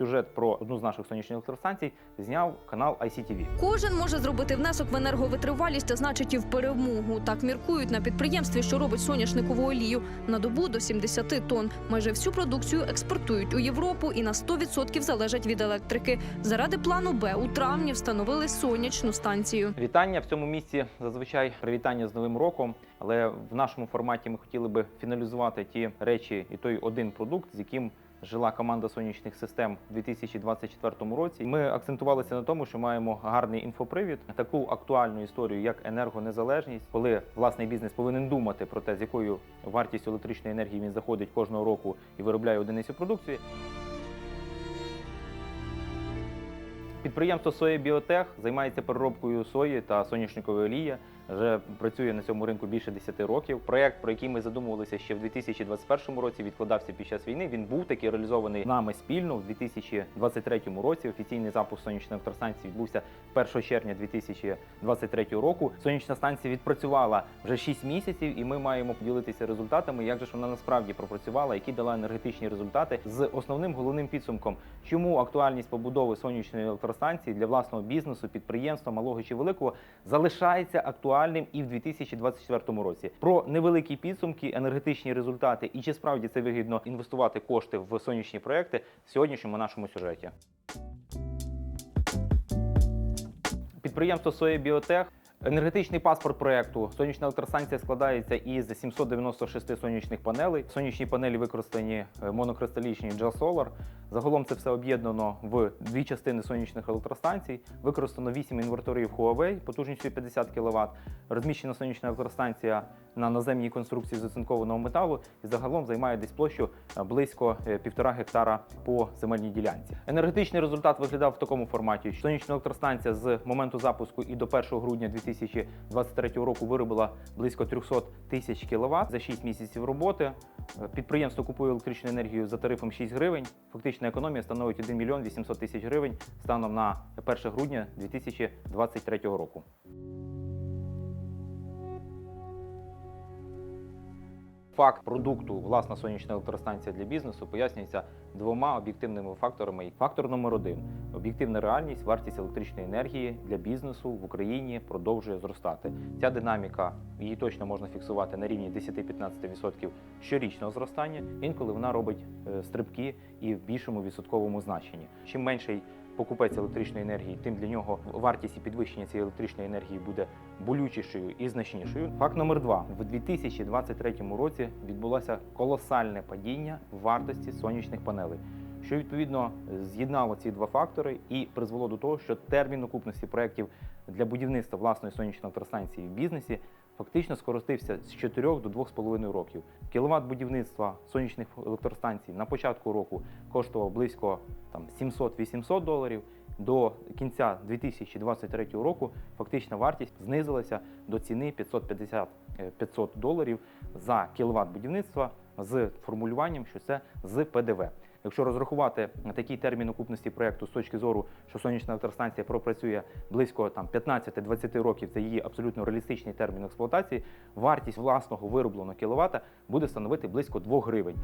сюжет про одну з наших сонячних електростанцій зняв канал ICTV. Кожен може зробити внесок в енерговитривалість, а значить і в перемогу. Так міркують на підприємстві, що робить соняшникову олію на добу до 70 тонн. Майже всю продукцію експортують у Європу і на 100% залежать від електрики. Заради плану Б у травні встановили сонячну станцію. Вітання в цьому місці зазвичай привітання з новим роком. Але в нашому форматі ми хотіли би фіналізувати ті речі і той один продукт, з яким жила команда сонячних систем у 2024 році. Ми акцентувалися на тому, що маємо гарний інфопривід, таку актуальну історію, як енергонезалежність, коли власний бізнес повинен думати про те, з якою вартістю електричної енергії він заходить кожного року і виробляє одиницю продукції. Підприємство Соя Біотех займається переробкою сої та соняшникової олії. Вже працює на цьому ринку більше 10 років. Проект, про який ми задумувалися ще в 2021 році, відкладався під час війни. Він був таки реалізований нами спільно в 2023 році. Офіційний запуск сонячної електростанції відбувся 1 червня 2023 року. Сонячна станція відпрацювала вже 6 місяців, і ми маємо поділитися результатами. Як же ж вона насправді пропрацювала, які дала енергетичні результати з основним головним підсумком, чому актуальність побудови сонячної електростанції для власного бізнесу, підприємства, малого чи великого залишається актуальним і в 2024 році. Про невеликі підсумки, енергетичні результати і чи справді це вигідно інвестувати кошти в сонячні проекти в сьогоднішньому нашому сюжеті. Підприємство Соя. Енергетичний паспорт проекту сонячна електростанція складається із 796 сонячних панелей. Сонячні панелі використані е, монокристалічні Solar. Загалом це все об'єднано в дві частини сонячних електростанцій. Використано 8 інверторів Huawei потужністю 50 кВт. Розміщена сонячна електростанція на наземній конструкції з оцинкованого металу і загалом займає десь площу е, близько е, півтора гектара по земельній ділянці. Енергетичний результат виглядав в такому форматі: сонячна електростанція з моменту запуску і до 1 грудня 2023 року виробила близько 300 тисяч кВт за 6 місяців роботи. Е, Підприємство купує електричну енергію за тарифом 6 гривень. Фактична економія становить 1 мільйон 800 тисяч гривень станом на 1 грудня 2023 року. Факт продукту власна сонячна електростанція для бізнесу пояснюється двома об'єктивними факторами. Фактор номер один об'єктивна реальність, вартість електричної енергії для бізнесу в Україні продовжує зростати. Ця динаміка її точно можна фіксувати на рівні 10-15% щорічного зростання. Інколи вона робить е, стрибки і в більшому відсотковому значенні. Чим менший покупець електричної енергії, тим для нього вартість і підвищення цієї електричної енергії буде болючішою і значнішою. Факт номер два: в 2023 році відбулося колосальне падіння вартості сонячних панелей. Що відповідно з'єднало ці два фактори і призвело до того, що термін окупності проєктів для будівництва власної сонячної електростанції в бізнесі фактично скоротився з 4 до 2,5 років. Кіловат будівництва сонячних електростанцій на початку року коштував близько там 700-800 доларів. До кінця 2023 року фактична вартість знизилася до ціни 550 е, 500 доларів за кіловат будівництва з формулюванням, що це з ПДВ. Якщо розрахувати такий термін окупності проекту з точки зору, що сонячна електростанція пропрацює близько там 15-20 років, це її абсолютно реалістичний термін експлуатації, вартість власного виробленого кіловата буде становити близько 2 гривень.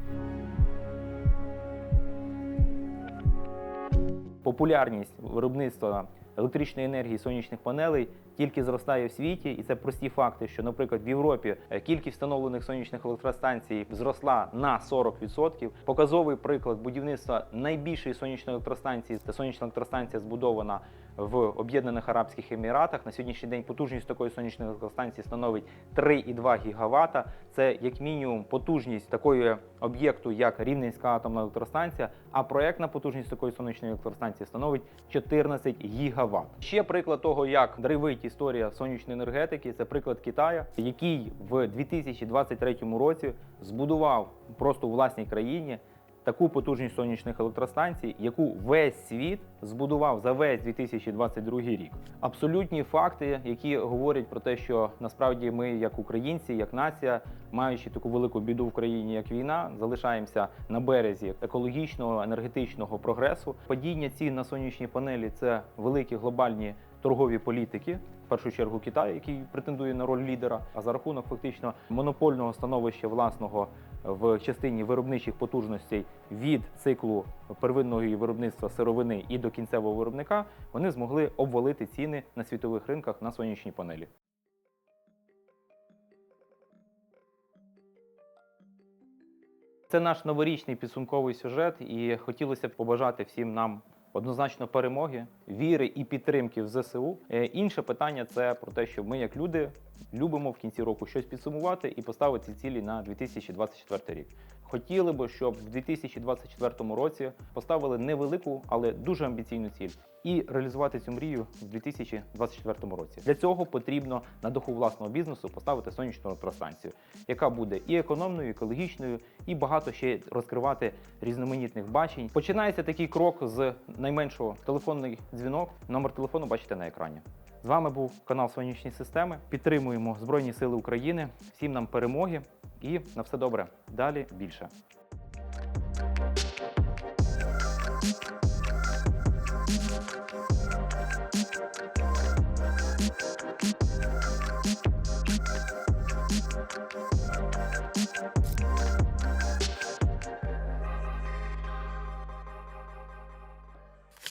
Популярність виробництва електричної енергії сонячних панелей тільки зростає в світі, і це прості факти, що, наприклад, в Європі е, кількість встановлених сонячних електростанцій зросла на 40%. Показовий приклад будівництва найбільшої сонячної електростанції це сонячна електростанція збудована в Об'єднаних Арабських Еміратах. На сьогоднішній день потужність такої сонячної електростанції становить 3,2 гігавата. Це як мінімум потужність такої об'єкту, як Рівненська атомна електростанція. А проектна потужність такої сонячної електростанції становить 14 гігават. Ще приклад того, як драйвить історія сонячної енергетики, це приклад Китаю, який в 2023 році збудував просто у власній країні таку потужність сонячних електростанцій, яку весь світ збудував за весь 2022 рік. Абсолютні факти, які говорять про те, що насправді ми, як українці, як нація, маючи таку велику біду в країні, як війна, залишаємося на березі екологічного енергетичного прогресу. Падіння цін на сонячні панелі це великі глобальні торгові політики. В першу чергу Китаю, який претендує на роль лідера, а за рахунок фактично монопольного становища власного в частині виробничих потужностей від циклу первинного виробництва сировини і до кінцевого виробника, вони змогли обвалити ціни на світових ринках на сонячні панелі. Це наш новорічний підсумковий сюжет, і хотілося б побажати всім нам однозначно перемоги, віри і підтримки в ЗСУ. Е, Інше питання це про те, що ми, як люди, любимо в кінці року щось підсумувати і поставити цілі на 2024 рік. Хотіли би, щоб в 2024 році поставили невелику, але дуже амбіційну ціль і реалізувати цю мрію в 2024 році. Для цього потрібно на духу власного бізнесу поставити сонячну електростанцію, яка буде і економною, і екологічною, і багато ще розкривати різноманітних бачень. Починається такий крок з найменшого телефонний дзвінок. Номер телефону бачите на екрані. З вами був канал Сонячні системи. Підтримуємо Збройні Сили України. Всім нам перемоги і на все добре. Далі більше.